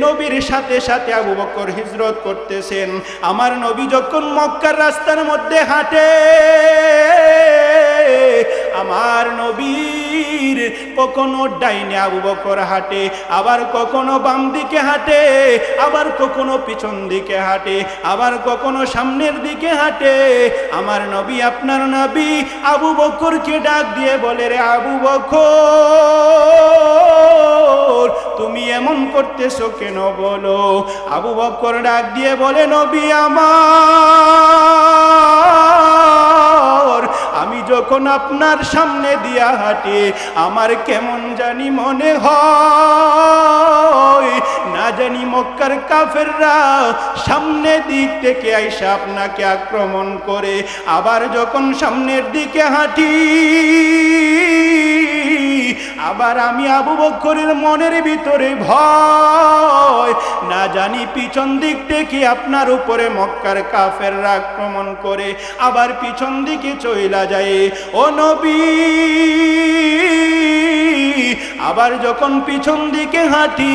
নবীর সাথে সাথে আবু বকর হিজরত করতেছেন। আমার নবী যখন মক্কার রাস্তার মধ্যে হাঁটে আমার নবীর কখনো ডাইনে আবু বকর হাঁটে, আবার কখনো বাম দিকে হাঁটে, আবার কখনো পিছন দিকে হাঁটে, আবার কখনো সামনের দিকে হাঁটে। আমার নবী, আপনার নবী আবু বকরকে ডাক দিয়ে বলে, রে আবু বকর, তুমি এমন করতেছো কেন বলো? আবু বকর ডাক দিয়ে বলে, নবী আমার আমি যখন আপনার সামনে দিয়া হাঁটি, আমার কেমন জানি মনে হয়? না জানি মক্কার কাফেররা সামনে দিক থেকে আইসা আপনাকে আক্রমণ করে, আবার যখন সামনের দিকে হাঁটি আবার আমি আবু বক্করের মনের ভিতরে ভয়। না জানি পিছন দিক থেকে আপনার উপরে মক্কার কাফের আক্রমণ করে। আবার পিছন দিকে চইলা যায়, ও নবী! আবার যখন পিছন দিকে হাঁটি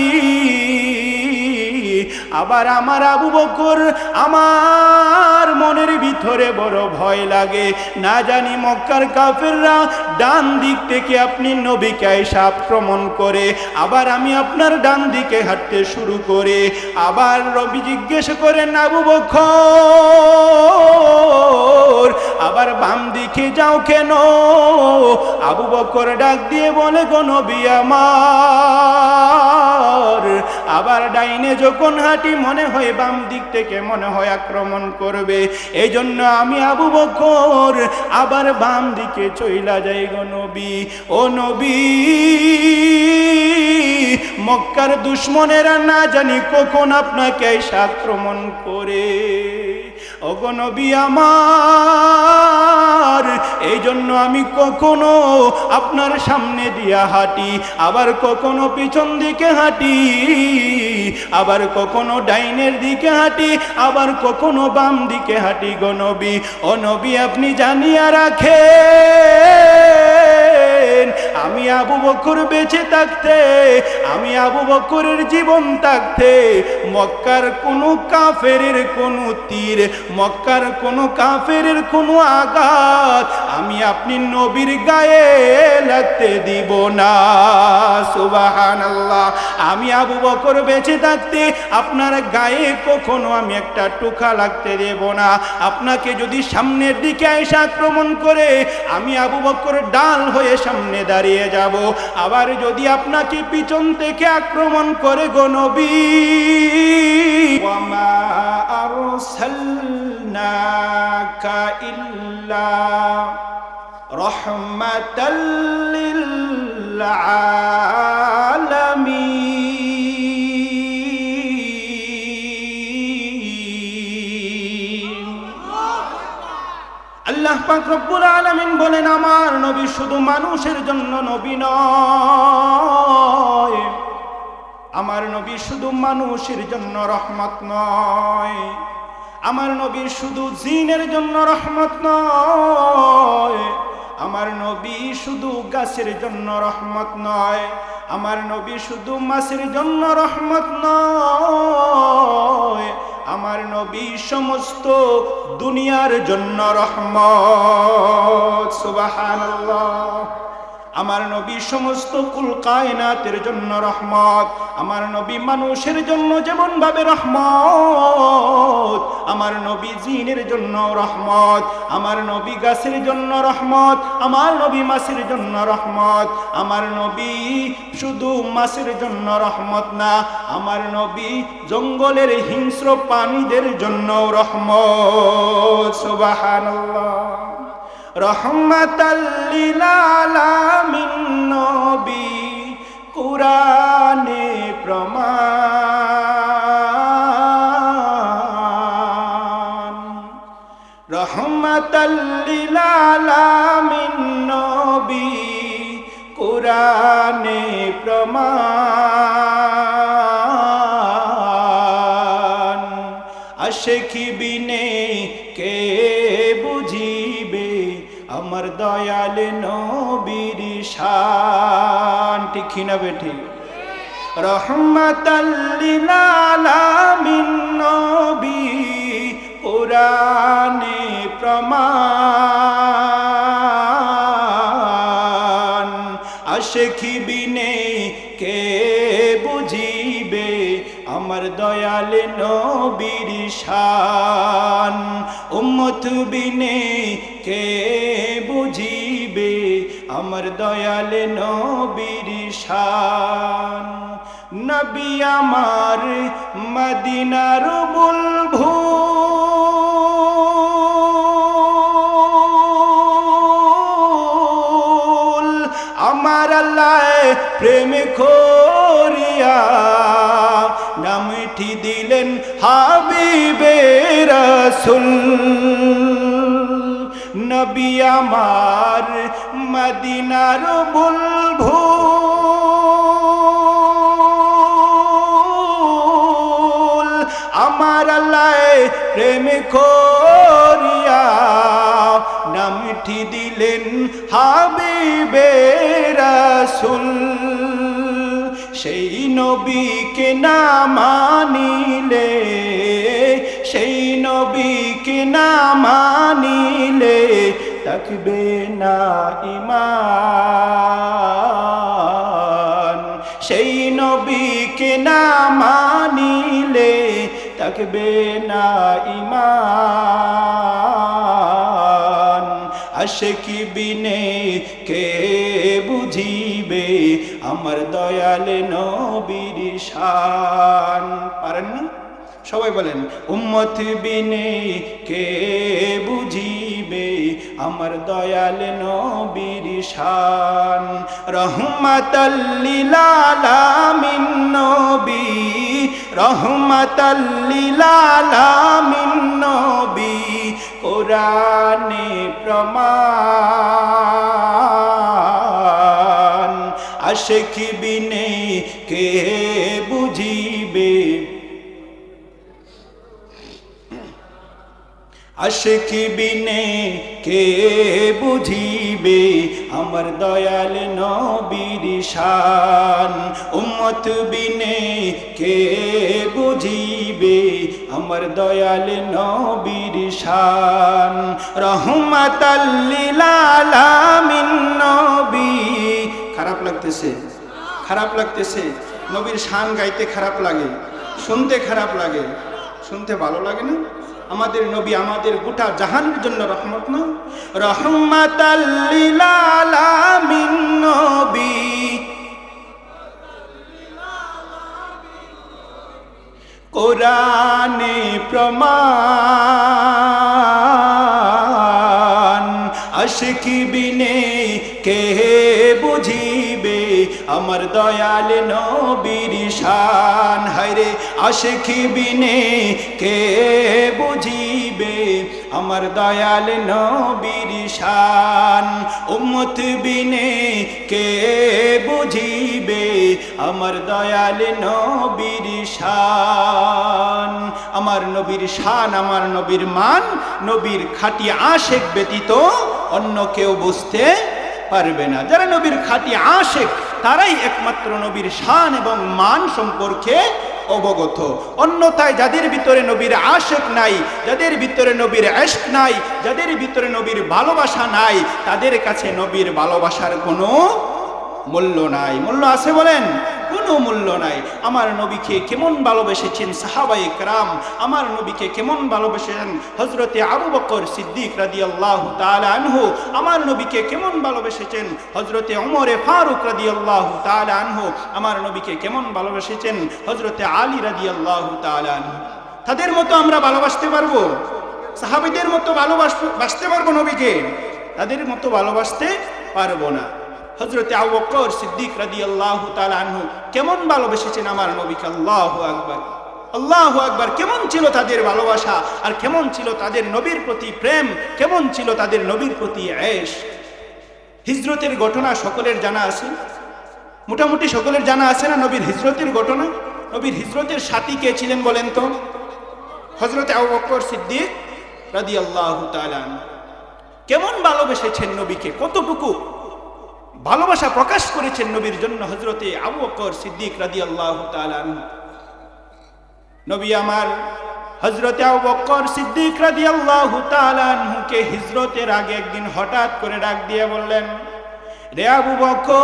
আবার আমার আবু বকর আমার মনের ভিতরে বড় ভয় লাগে। না জানি মক্কার কাফেররা ডান দিক থেকে আপনি নবীকে এসে আক্রমণ করে, আবার আমি আপনার ডান দিকে হাঁটতে শুরু করে। আবার রবি জিজ্ঞেস করেন, আবু বকর আবার বাম দিকে যাও কেন? আবু বকর ডাক দিয়ে বলে, গো নবী আমার। আবার ডাইনে যখন হাঁটি, মনে হয় বাম দিক থেকে মনে হয় আক্রমণ করবে। এই জন্য আমি আবু বকর আবার বাম দিকে চইলা যাই, গো নবী, ও নবী। মক্কার দুশ্মনেরা না জানি কখন আপনাকে আক্রমণ করে। অগনবী আমার এই জন্য আমি কখনো আপনার সামনে দিয়া হাঁটি, আবার কখনো পিছন দিকে হাঁটি, আবার কখনো ডাইনের দিকে হাঁটি, আবার কখনো বাম দিকে হাঁটি গো নবী। ও নবী, আপনি জানিয়া রাখেন। আমি আবু বকর বেঁচে থাকতে, আমি আবু বকরের জীবন থাকতে, মক্কার কোনো কাফেরের কোনো তীর, মক্কার কোনো কাফের কোনো আঘাত আমি আপনি নবীর গায়ে লাগতে দিব না। সুবাহান আল্লাহ আমি আবু বকর বেঁচে থাকতে, আপনার গায়ে কখনো আমি একটা টুকা লাগতে দেব না। আপনাকে যদি সামনের দিকে এসে আক্রমণ করে, আমি আবু বকর ডাল হয়ে সামনে দাঁড়িয়ে যাব। আবার যদি আপনাকে পিছন থেকে আক্রমণ করে গো নবী। ইল্লা রহমাতাল আলামিন। পাক রব্বুল আলামিন বলেন, আমার নবী শুধু মানুষের জন্য নবী নয়। আমার নবী শুধু মানুষের জন্য রহমত নয়। আমার নবী শুধু জিনের জন্য রহমত নয়। আমার নবী শুধু গাছের জন্য রহমত নয়। আমার নবী শুধু মাছের জন্য রহমত নয়। আমার নবী সমস্ত দুনিয়ার জন্য রহমত সুবহানাল্লাহ। আমার নবী সমস্ত কুল কায়নাতের জন্য রহমত। আমার নবী মানুষের জন্য যেমন ভাবে রহমত। আমার নবী জিনের জন্য রহমত। আমার নবী গাছের জন্য রহমত। আমার নবী মাছের জন্য রহমত। আমার নবী শুধু মাছের জন্য রহমত না, আমার নবী জঙ্গলের হিংস্র প্রাণীদের জন্য রহমত। সুবহানাল্লাহ। রহমতাল্লিল আলামিন প্রমাণ। রহমতাল্লিল আলামিন প্রমাণ। আশেকি বিনে কে বুঝিবে? আমার দয়াল নবীর শান। ঠিক না বেঠি? রহমাতাল্লিল নবী, কোরআনে প্রমাণ। আশেখি বিনে কে বুঝিবে আমার দয়াল নবীর শান। উম্মত বিনে কে আমার দয়াল নবীর শান। নবী আমার মদিনার বুলভুল আমার আল্লাহ প্রেম করিয়া নামটি দিলেন হাবিবে রসুল। নবী আমার মদিনার বুলভুল আমার আল্লাহ প্রেম করিয়া নামটি দিলেন হাবিবে রাসুল। সেই নবীকে না মানিলে, সেই নবীকে না মানিলে থাকবে না ইমান। সেই নবীকে না মানিলে থাকবে না ইমান। আশেকি বিনে কে বুঝিবে আমার দয়াল নবীর শান। পারেন সবাই বলেন, উম্মত বিনে কে বুঝিবে আমার দয়াল নবীর শান। রহমাতাল্লিল আলামিন নবী। রহমাতাল্লিল আলামিন নবী। কোরআনে প্রমাণ। আশেকি বিনে কে আশেকি বিনে কে বুঝিবে আমার দয়াল নবীর শান? উম্মত বিনে কে বুঝিবে আমার দয়াল নবীর শান? রহমাতাল্লিল আলামিন নবী। খারাপ লাগতেছে খারাপ লাগতেছে। নবীর শান গাইতে খারাপ লাগে, শুনতে খারাপ লাগে। শুনতে ভালো লাগে না? আমাদের নবী আমাদের গোটা জাহানের জন্য রহমত না? আলামিন নবী। কোরআনে প্রমাণ, আশিকি বিনে কে বুঝিবে, আমার দয়াল নবীর শান আশিকি বিনে কে বুঝিবে? আমার দয়াল নবীর শান। উম্মত বিনে কে বুঝিবে? আমার দয়াল নবীর শান। আমার নবীর শান, আমার নবীর মান, নবীর খাটি আশেক ব্যতীত অন্য কেউ বুঝতে পারবে না। যারা নবীর খাটি আশেক, তারাই একমাত্র নবীর শান এবং মান সম্পর্কে অবগত। অন্যথায় যাদের ভিতরে নবীর আশেক নাই, যাদের ভিতরে নবীর এশক নাই, যাদের ভিতরে নবীর ভালোবাসা নাই, তাদের কাছে নবীর ভালোবাসার কোনো মূল্য নাই। মূল্য আছে বলেন? কোনো মূল্য নাই। আমার নবীকে কেমন ভালোবেসেছেন সাহাবাই একরাম আমার নবীকে কেমন ভালোবেসেছেন হজরতে আবু বকর সিদ্দিক রাদি আল্লাহ আনহু? আমার নবীকে কেমন ভালোবেসেছেন হজরতে ওমরে ফারুক রাদি আল্লাহ আনহু? আমার নবীকে কেমন ভালোবেসেছেন হজরতে আলী রাদি আল্লাহ আনহু? তাদের মতো আমরা ভালোবাসতে পারব? সাহাবিদের মতো ভালোবাস বাসতে পারব নবীকে? তাদের মতো ভালোবাসতে পারব না। হজরতে আবু বকর সিদ্দিক রাদি আল্লাহ আনহু কেমন ভালোবেসেছেন আমার নবীকে? আল্লাহ আকবর। আল্লাহ আকবার। কেমন ছিল তাদের ভালোবাসা? আর কেমন ছিল তাদের নবীর প্রতি প্রেম? কেমন ছিল তাদের নবীর প্রতি এশ? হিজরতের ঘটনা সকলের জানা আছে? মোটামুটি সকলের জানা আছে না নবীর হিজরতের ঘটনা? নবীর হিজরতের সাথী কে ছিলেন বলেন তো? হজরতে আবু বকর সিদ্দিক রাদি আল্লাহ কেমন ভালোবেসেছেন নবীকে? কতটুকু? ভালোবাসা প্রকাশ করেছেন নবীর জন্য হজরতে আবু বকর সিদ্দিক রাদি আল্লাহ নবী আমার হজরতে আবু বকর সিদ্দিক রাদি আল্লাহ তালুকে হিজরতের আগে একদিন হঠাৎ করে ডাক দিয়ে বললেন, রে আবু বকর,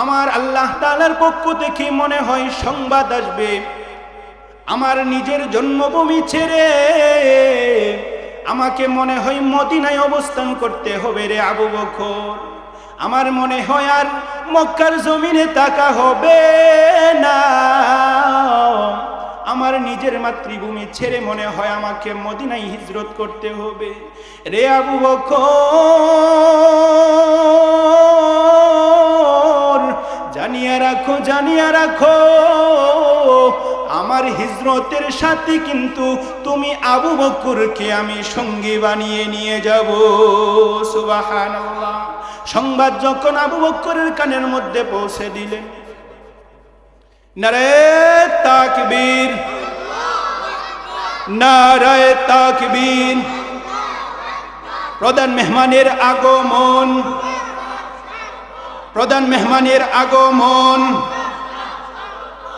আমার আল্লাহ তালার পক্ষ থেকে মনে হয় সংবাদ আসবে। আমার নিজের জন্মভূমি ছেড়ে আমাকে মনে হয় মদিনায় অবস্থান করতে হবে রে আবু বকর। আমার মনে হয় আর মক্কার জমিনে তাকা হবে না। আমার নিজের মাতৃভূমি ছেড়ে মনে হয় আমাকে মদিনায় হিজরত করতে হবে রে আবু বকর। জানিয়া রাখো জানিয়া রাখো আমার হিজরতের সাথে কিন্তু তুমি আবু বকরকে আমি সঙ্গী বানিয়ে নিয়ে যাব। সুবহানাল্লাহ। সংবাদ যখন আবু বকরের কানের মধ্যে পৌঁছে দিলেন প্রধান মেহমানের আগমন, প্রধান মেহমানের আগমন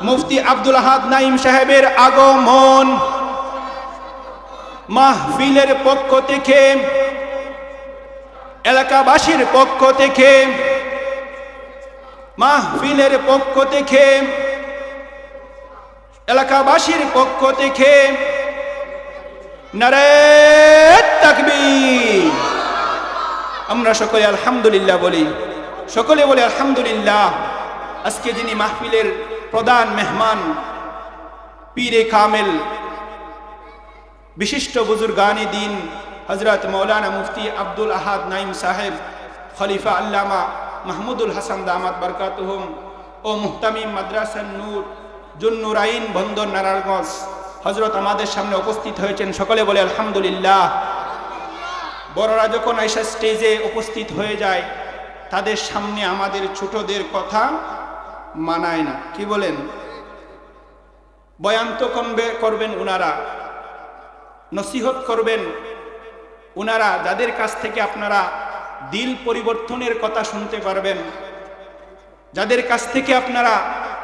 মুফতি আব্দুল আহাদ নাইম সাহেবের আগমন। মাহফিলের পক্ষ থেকে, এলাকাবাসীর পক্ষ থেকে, মাহফিলের পক্ষ থেকে, এলাকাবাসীর পক্ষ থেকে নারে তাকবীর। আমরা সকলে আলহামদুলিল্লাহ বলি। সকলে বলে আলহামদুলিল্লাহ। আজকে যিনি মাহফিলের প্রধান মেহমান, পীরে কামেল, বিশিষ্ট বুজুর্গানি দিন হজরত মৌলানা মুফতি আব্দুল আহাদ নাইম সাহেব, খলিফা আল্লামা মাহমুদুল হাসান দামাত বরকাতহুম, ও মুহতামিম মাদ্রাসান নূর, জুন্নুরাইন বন্দর নারায়ণগঞ্জ হজরত আমাদের সামনে উপস্থিত হয়েছেন সকলে বলে আলহামদুলিল্লাহ। বড়রা যখন আইসা স্টেজে উপস্থিত হয়ে যায়, তাদের সামনে আমাদের ছোটদের কথা মানায় না। কি বলেন? বয়ান তো কমবে, করবেন উনারা। নসিহত করবেন উনারা, যাদের কাছ থেকে আপনারা দিল পরিবর্তনের কথা শুনতে পারবেন। যাদের কাছ থেকে আপনারা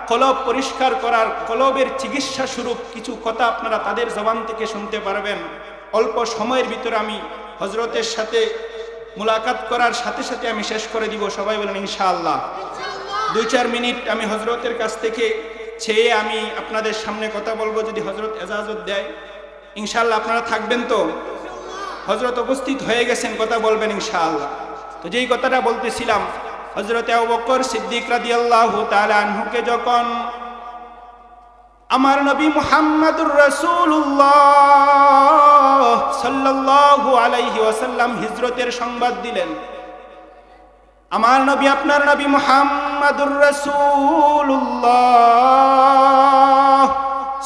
কলব পরিষ্কার করার, কলবের চিকিৎসা স্বরূপ কিছু কথা আপনারা তাদের জবান থেকে শুনতে পারবেন। অল্প সময়ের ভিতরে আমি হজরতের সাথে মোলাকাত করার সাথে সাথে আমি শেষ করে দিব। সবাই বলেন ইনশাআল্লাহ। দুই চার মিনিট আমি হজরতের কাছ থেকে ছেয়ে আমি আপনাদের সামনে কথা বলব যদি হজরত এজাজত দেয়। ইনশাল্লাহ আপনারা থাকবেন তো? হজরত উপস্থিত হয়ে গেছেন, কথা বলবেন ইনশাআল্লাহ। তো যেই কথাটা বলতেছিলাম হজরত বকর সিদ্দিক রাদি আল্লাহ আনহুকে যখন আমার নবী মুহাম্মাদুর রাসূলুল্লাহ সাল্লাল্লাহু আলাইহি ওয়াসাল্লাম হিজরতের সংবাদ দিলেন আমার নবী, আপনার নবী মুহাম্মাদুর রাসূলুল্লাহ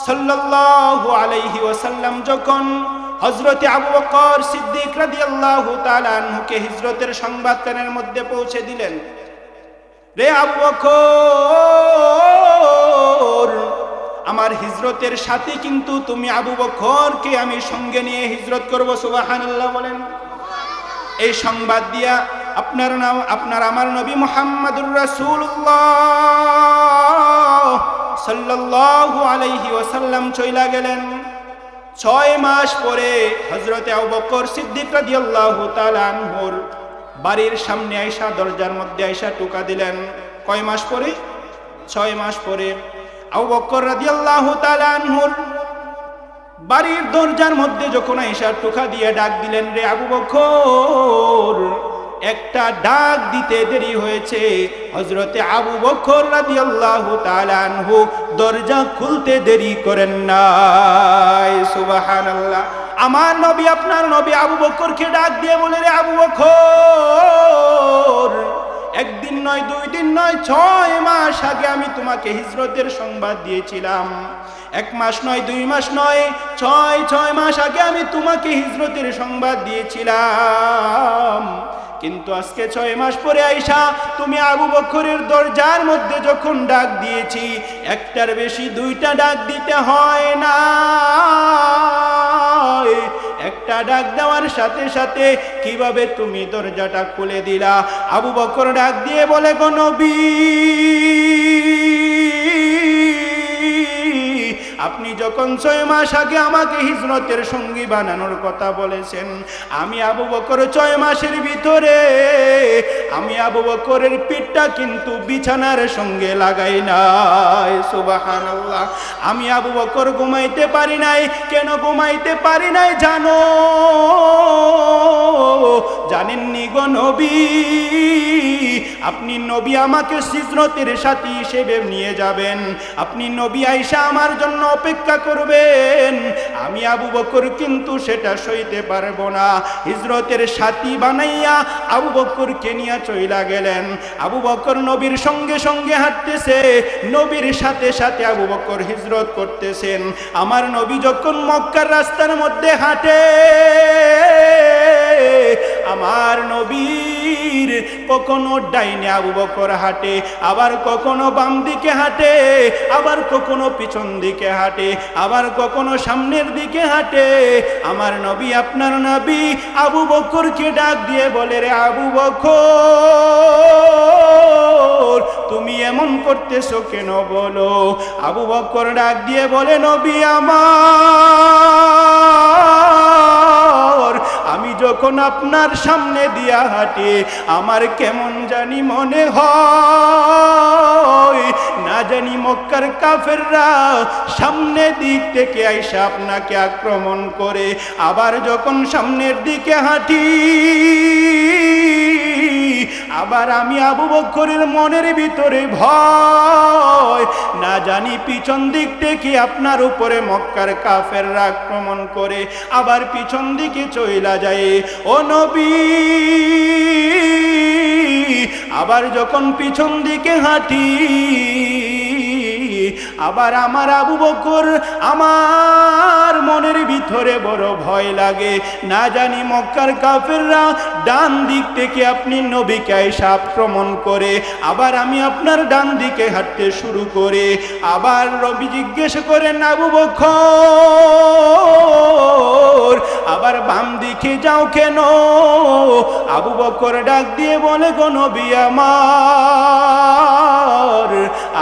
সাল্লাল্লাহু আলাইহি ওয়াসাল্লাম যখন হজরতে আবু বকর সিদ্দিক রাদিয়াল্লাহু তাআলা আনহুকে হিজরতের সংবাদ কানের মধ্যে পৌঁছে দিলেন, রে আবু বকর, আমার হিজরতের সাথে কিন্তু তুমি আবু বকরকে আমি সঙ্গে নিয়ে হিজরত করব, সুবহানাল্লাহ বলেন। এই সংবাদ দিয়া আপনার নাম, আপনার আমার নবী মোহাম্মদুর রাসূলুল্লাহ সাল্লাল্লাহু আলাইহি ওয়াসাল্লাম চইলা গেলেন। ছয় মাস পরে হজরতে আবু বকর সিদ্দিক রাদিয়াল্লাহু তাআলা আনহুর বাড়ির সামনে আয়সা দরজার মধ্যে আয়সা টুকা দিলেন। কয় মাস পরে? ছয় মাস পরে আবু বকর রাদিয়াল্লাহু তাআলা আনহুর বাড়ির দরজার মধ্যে যখন আয়সা টুকা দিয়ে ডাক দিলেন, রে আবু বকর একটা ডাক দিতে দেরি হয়েছে। হজরতে আবু বকর রাদিয়াল্লাহু তাআলা আনহু দরজা খুলতে দেরি করেন নাই। সুবহানাল্লাহ। আমার নবী, আপনার নবী আবু বকরকে ডাক দিয়ে বলে, রে আবু বকর, একদিন নয়, দুই দিন নয়, ছয় মাস আগে আমি তোমাকে হিজরতের সংবাদ দিয়েছিলাম। এক মাস নয়, দুই মাস নয়, ছয় ছয় মাস আগে আমি তোমাকে হিজরতের সংবাদ দিয়েছিলাম। কিন্তু আজকে ছয় মাস পরে আইসা তুমি আবু বকরের দরজার মধ্যে যখন ডাক দিয়েছি, একটার বেশি দুইটা ডাক দিতে হয় না। একটা ডাক দেওয়ার সাথে সাথে কীভাবে তুমি দরজাটা খুলে দিলা? আবু বকর ডাক দিয়ে বলে, গো নবী! আপনি যখন ছয় মাস আগে আমাকে হিজরতের সঙ্গী বানানোর কথা বলেছেন, আমি আবু বকর ছয় মাসের ভিতরে, আমি আবু বকরের পিঠটা কিন্তু বিছানার সঙ্গে লাগাই নাই সুবাহান আমি আবু বকর ঘুমাইতে পারি নাই, কেন ঘুমাইতে পারি নাই জানো? জানেননি গো নবী। আপনি নবী আমাকে সিজরতের সাথী হিসেবে নিয়ে যাবেন। আপনি নবী আইসা আমার জন্য অপেক্ষা করবেন। আমি আবু বকর কিন্তু সেটা সইতে পারব না। হিজরতের সাথী বানাইয়া আবু বকরকে নিয়ে চইলা গেলেন। আবু বকর নবীর সঙ্গে সঙ্গে হাঁটতেছে। নবীর সাথে সাথে আবু বকর হিজরত করতেছেন। আমার নবী যখন মক্কার রাস্তার মধ্যে হাঁটে আমার নবীর কখনো ডাইনে আবু বকর হাঁটে, আবার কখনো বাম দিকে হাঁটে, আবার কখনো পিছন দিকে হাঁটে, আবার কখনো সামনের দিকে হাঁটে। আমার নবী, আপনার নবী আবু বকরকে ডাক দিয়ে বলে, রে আবু বকর, তুমি এমন করতেছো কেন বলো? আবু বকর ডাক দিয়ে বলে, নবী আমার আমি যখন আপনার সামনে দিয়া হাঁটি, আমার কেমন জানি মনে হয়, না জানি মক্কার কাফেররা সামনে দিক থেকে আইসা আপনাকে আক্রমণ করে, আবার যখন সামনের দিকে হাঁটি আবার আমি আবু বক্করের মনের ভিতরে ভয়। না জানি পিছন দিক থেকে আপনার উপরে মক্কার কাফেররা আক্রমণ করে, আবার পিছন দিকে চইলা যায়। ও নবী! আবার যখন পিছন দিকে হাঁটি আবার আমার আবু বকর আমার মনের ভিতরে বড় ভয় লাগে। না জানি মক্কার কাফেররা ডান দিক থেকে আপনি নবীকে এসে আক্রমণ করে, আবার আমি আপনার ডান দিকে হাঁটতে শুরু করে। আবার রবি জিজ্ঞেস করেন, আবু বকর, আবার বাম দিকে যাও কেন? আবু বকর ডাক দিয়ে বলে, গো নবী আমার,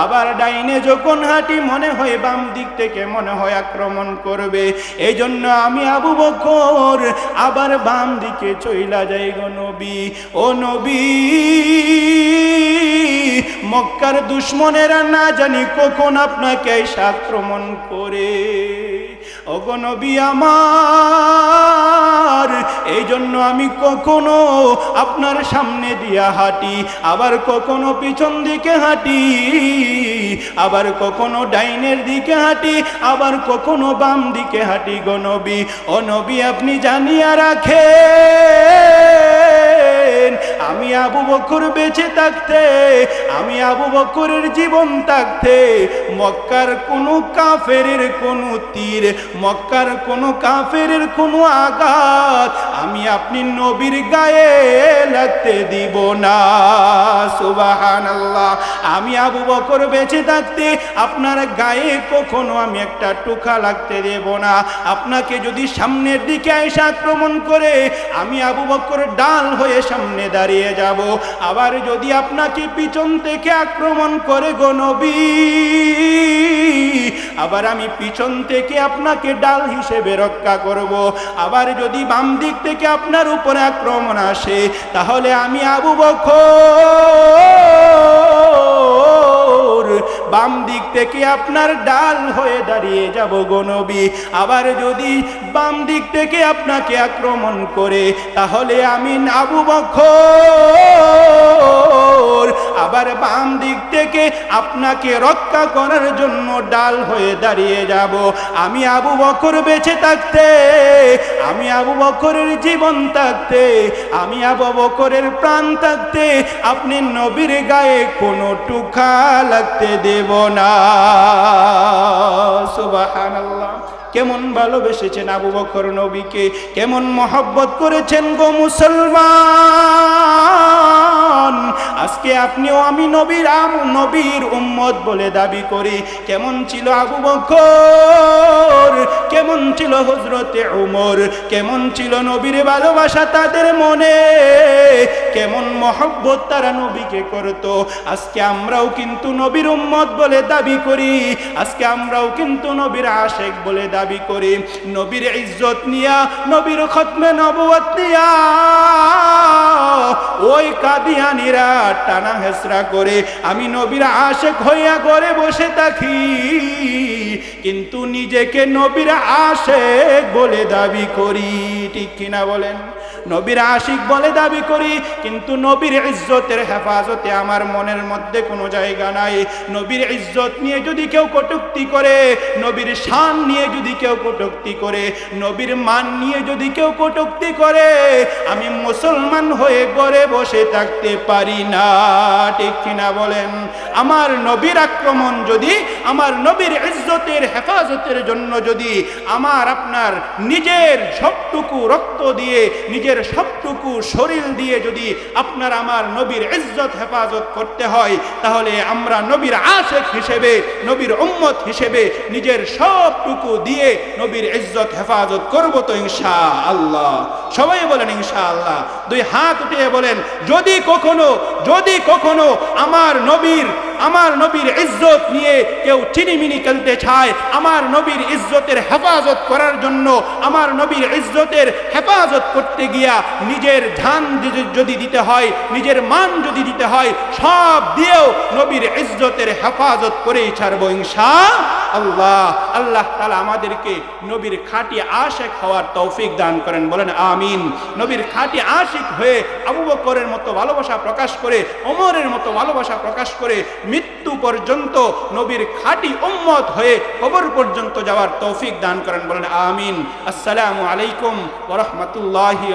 আবার ডাইনে যখন হাঁটি মনে হয় বাম দিক থেকে মনে হয় আক্রমণ করবে। এই জন্য আমি আবু বকর আবার বাম দিকে চইলা যাই গো নবী। ও নবী, মক্কার দুশ্মনেরা না জানি কখন আপনাকে আক্রমণ করে। অগনবী আমার এই জন্য আমি কখনো আপনার সামনে দিয়া হাঁটি, আবার কখনো পিছন দিকে হাঁটি। আবার কখনো ডাইনের দিকে হাঁটি, আবার কখনো বাম দিকে হাঁটি গো নবী। ও নবী, আপনি জানিয়া রাখেন। আমি আবু বকর বেঁচে থাকতে, আমি আবু বকরের জীবন থাকতে, মক্কার কোনো কাফেরের কোনো তীর, মক্কার কোনো কাফেরের কোনো আঘাত আমি আপনি নবীর গায়ে লাগতে দিব না। সুবাহান আল্লাহ আমি আবু বকর বেঁচে থাকতে, আপনার গায়ে কখনো আমি একটা টুকা লাগতে দেব না। আপনাকে যদি সামনের দিকে এসে আক্রমণ করে, আমি আবু বকর ডাল হয়ে সামনে দাঁড়িয়ে যাব। আবার যদি আপনাকে পিছন থেকে আক্রমণ করে গো আবার আমি পিছন থেকে আপনাকে ডাল হিসেবে রক্ষা করব। আবার যদি বাম দিক থেকে আপনার উপরে আক্রমণ আসে, তাহলে আমি আবু বকর বাম দিক থেকে আপনার ডাল হয়ে দাঁড়িয়ে যাব গনবী আবার যদি বাম দিক থেকে আপনাকে আক্রমণ করে, তাহলে আমি আবু বকর আবার বাম দিক থেকে আপনাকে রক্ষা করার জন্য ডাল হয়ে দাঁড়িয়ে যাব। আমি আবু বকর বেঁচে থাকতে, আমি আবু বকরের জীবন থাকতে, আমি আবু বকরের প্রাণ থাকতে, আপনি নবীর গায়ে কোনো টুকা লাগতে দেব না। সুবহানাল্লাহ। কেমন ভালোবেসেছেন আবু বকর নবীকে? কেমন মহব্বত করেছেন গো মুসলমান? আজকে আপনিও আমি নবীর আম, নবীর উম্মত বলে দাবি করি। কেমন ছিল আবু বকর? কেমন ছিল হজরতে উমর? কেমন ছিল নবীর ভালোবাসা তাদের মনে? কেমন মহব্বত তারা নবীকে করত? আজকে আমরাও কিন্তু নবীর উম্মত বলে দাবি করি। আজকে আমরাও কিন্তু নবীর আশেক বলে দাবি করি, নবীর ইজ্জত নিয়া, নবীর খতমে নবুয়ত নিয়া, ওই কাদিয়ানিরা টানা হেসরা করে আমি নবীর আশেক হইয়া করে বসে থাকি। কিন্তু নিজেকে নবীর আশেক বলে দাবি করি, ঠিক কিনা বলেন? নবীর আশিক বলে দাবি করি, কিন্তু নবীর ইজ্জতের হেফাজতে আমার মনের মধ্যে কোনো জায়গা নাই। নবীর ইজ্জত নিয়ে যদি কেউ কটুক্তি করে, নবীর শান নিয়ে যদি কেউ কটুক্তি করে, নবীর মান নিয়ে যদি কেউ কটুক্তি করে, আমি মুসলমান হয়ে গড়ে বসে থাকতে পারি না। ঠিক কিনা বলেন? আমার নবীর আক্রমণ যদি, আমার নবীর ইজ্জতের হেফাজতের জন্য যদি, আমার আপনার নিজের সবটুকু রক্ত দিয়ে, নিজের সবটুকু শরীর দিয়ে যদি আপনার আমার নবীর ইজ্জত হেফাজত করতে হয়, তাহলে আমরা নবীর আশেক হিসেবে, নবীর উম্মত হিসেবে নিজের সবটুকু দিয়ে নবীর ইজ্জত হেফাজত করব তো ইনশা আল্লাহ সবাই বলেন ইনশা আল্লাহ দুই হাত উঠিয়ে বলেন, যদি কখনো যদি কখনো আমার নবীর আমার নবীর ইজ্জত নিয়ে কেউ চিনিমিনি খেলতে চায়। আমার নবীর ইজ্জতের হেফাজত করার জন্য, আমার নবীর ইজ্জতের হেফাজত করতে গিয়া নিজের ধান যদি দিতে হয়, নিজের মান যদি দিতে হয়, সব দিয়েও নবীর ইজ্জতের হেফাজত করেই ছাড়বো ইনশা আল্লাহ আল্লাহ তালা আমাদেরকে নবীর খাঁটি আশেক হওয়ার তৌফিক দান করেন, বলেন আমিন। নবীর খাঁটি আশিক হয়ে আবু বকরের মতো ভালোবাসা প্রকাশ করে, ওমরের মতো ভালোবাসা প্রকাশ করে মৃত্যু পর্যন্ত নবীর খাঁটি উম্মত হয়ে কবর পর্যন্ত যাওয়ার তৌফিক দান করেন বলেন, আমিন। আসসালামু আলাইকুম ওরহমতুল্লাহি